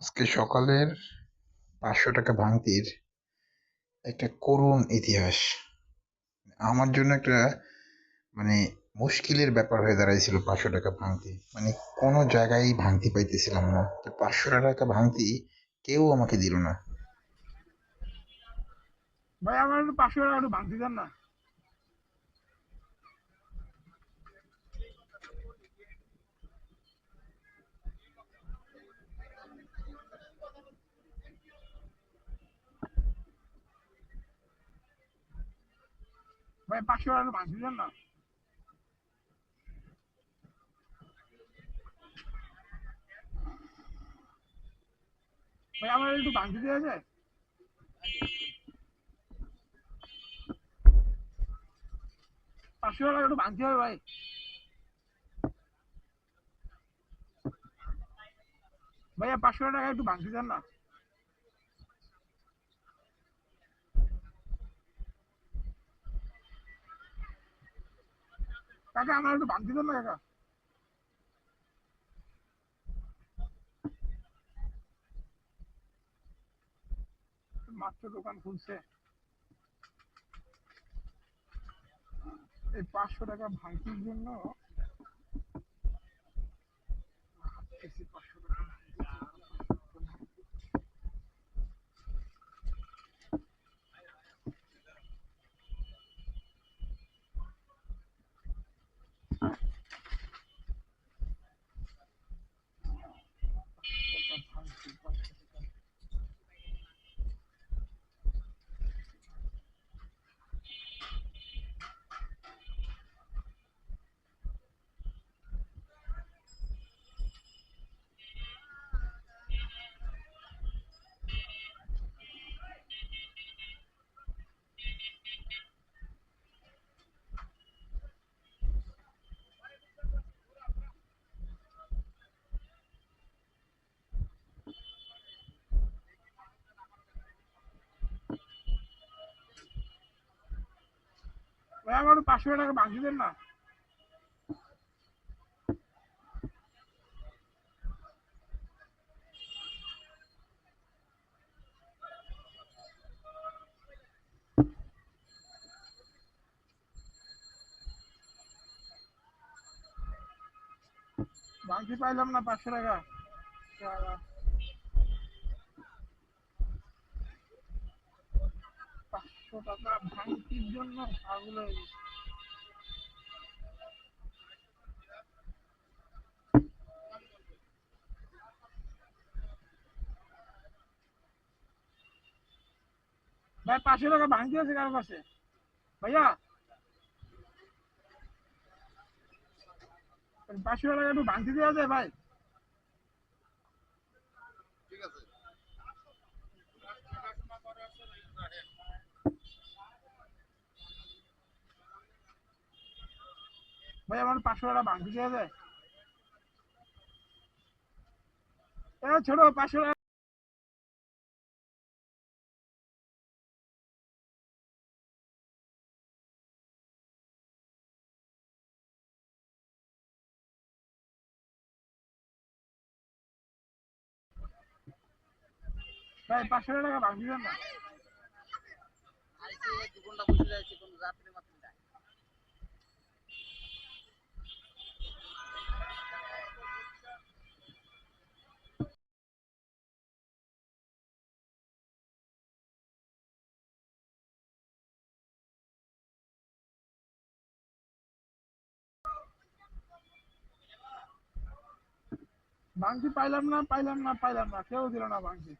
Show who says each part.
Speaker 1: আজকে সকালের পাঁচশো টাকা ভাঙতির একটা করুণ ইতিহাস। আমার জন্য একটা মানে মুশকিলের ব্যাপার হয়ে দাঁড়াইছিল পাঁচশো টাকা ভাঙতি। মানে কোনো জায়গায় ভাঙতি পাইতেছিলাম না। তো পাঁচশো টাকা ভাঙতি কেউ আমাকে দিল না।
Speaker 2: ভাই, আমার পাঁচশো টাকা ভাঙতে দেন না। ভাই, পাঁচশো টাকা ভাঙতে দেন না? ভাই, আমার একটু ভাঙতে দেওয়া যায়? ভাই। ভাইয়া, পাঁচশো টাকা একটু ভাঙতে দেন না? কাকা, আমার একটু ভাঙতে দেন না কাকা। মাত্র দোকান খুলছে। এই পাঁচশো টাকা ভাঙতির জন্য ভাবতেছি Thank you. আমার পাঁচশো টাকা ভাঙতি দেন না। ভাঙতি পাইলাম না পাঁচশো টাকা। পাঁচশো টাকা ভাঙতির জন্য পাগল হয়ে গেছি। ভাই পাঁচশো টাকা ভাঙতি আছে কারও কাছে ভাইয়া? পাঁচশো টাকা একটু ভাঙতি দেওয়া যায় ভাই। ভাই, আমার পাঁচশো টাকা ভাঙতি দেওয়া যায় ছোট পাঁচশো টাকা ভাই পাঁচশো টাকা দেন না।
Speaker 3: রাত্রে মাত্র। যায়
Speaker 2: পাইলাম না পাইলাম না পাইলাম না কেউ দিল না ভাঙতি